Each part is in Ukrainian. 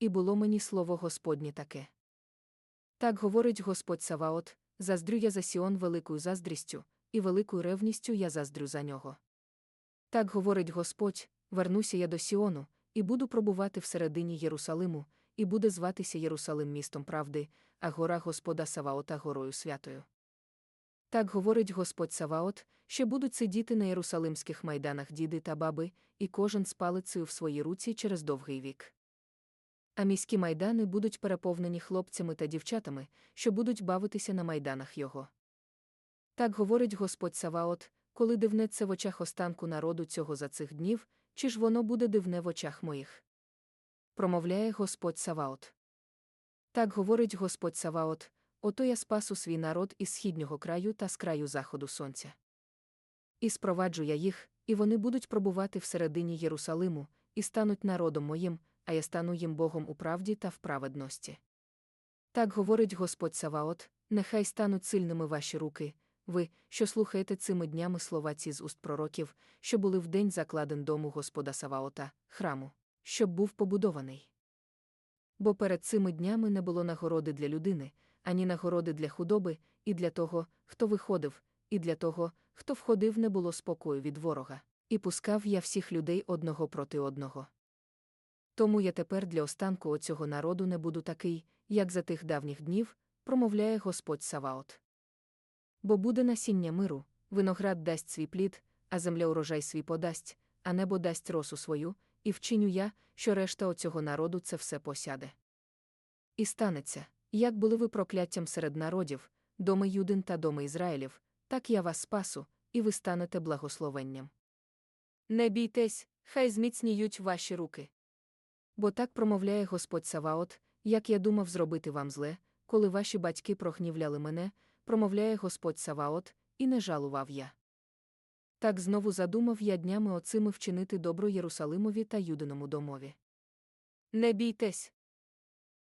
і було мені слово Господнє таке. Так говорить Господь Саваот, заздрю я за Сіон великою заздрістю, і великою ревністю я заздрю за нього. Так говорить Господь, вернуся я до Сіону, і буду пробувати всередині Єрусалиму, і буде зватися Єрусалим містом правди, а гора Господа Саваота горою святою. Так говорить Господь Саваот, що будуть сидіти на єрусалимських майданах діди та баби, і кожен з палицею в своїй руці через довгий вік. А міські майдани будуть переповнені хлопцями та дівчатами, що будуть бавитися на майданах його. Так говорить Господь Саваот, коли дивне це в очах останку народу цього за цих днів, чи ж воно буде дивне в очах моїх? Промовляє Господь Саваот. Так говорить Господь Саваот, ото я спасу свій народ із східнього краю та з краю заходу сонця. І спроваджу я їх, і вони будуть пробувати всередині Єрусалиму, і стануть народом моїм, а я стану їм Богом у правді та в праведності. Так говорить Господь Саваот, нехай стануть сильними ваші руки, ви, що слухаєте цими днями слова ці з уст пророків, що були в день закладен дому Господа Саваота, храму, щоб був побудований. Бо перед цими днями не було нагороди для людини, ані нагороди для худоби, і для того, хто виходив, і для того, хто входив, не було спокою від ворога, і пускав я всіх людей одного проти одного. Тому я тепер для останку оцього народу не буду такий, як за тих давніх днів, промовляє Господь Саваот. Бо буде насіння миру, виноград дасть свій плід, а земля урожай свій подасть, а небо дасть росу свою, і вчиню я, що решта оцього народу це все посяде. І станеться, як були ви прокляттям серед народів, доми Юдин та доми Ізраїлів, так я вас спасу, і ви станете благословенням. Не бійтесь, хай зміцніють ваші руки. Бо так промовляє Господь Саваот, як я думав зробити вам зле, коли ваші батьки прогнівляли мене, промовляє Господь Саваот, і не жалував я. Так знову задумав я днями оцими вчинити добро Єрусалимові та Юдиному домові. Не бійтесь.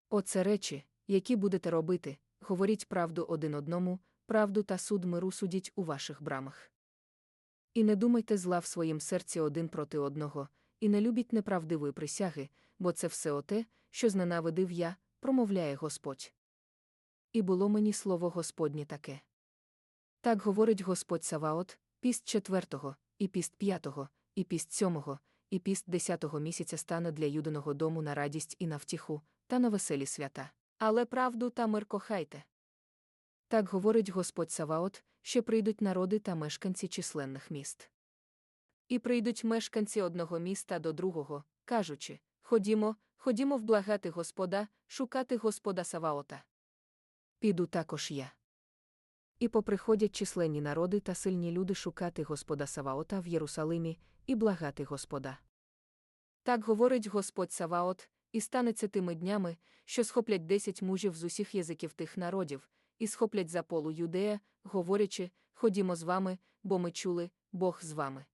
Оце речі, які будете робити, говоріть правду один одному, правду та суд миру судіть у ваших брамах. І не думайте зла в своїм серці один проти одного, і не любіть неправдивої присяги, бо це все оте, що зненавидив я, промовляє Господь. І було мені слово Господнє таке. Так говорить Господь Саваот, піст четвертого, і піст п'ятого, і піст сьомого, і піст десятого місяця стане для юдиного дому на радість і на втіху, та на веселі свята. Але правду та мир кохайте. Так говорить Господь Саваот, що прийдуть народи та мешканці численних міст. І прийдуть мешканці одного міста до другого, кажучи Ходімо, ходімо вблагати Господа, шукати Господа Саваота. Піду також я. І поприходять численні народи та сильні люди шукати Господа Саваота в Єрусалимі і благати Господа. Так говорить Господь Саваот, і станеться тими днями, що схоплять десять мужів з усіх язиків тих народів, і схоплять за полу Юдея, говорячи Ходімо з вами, бо ми чули, Бог з вами.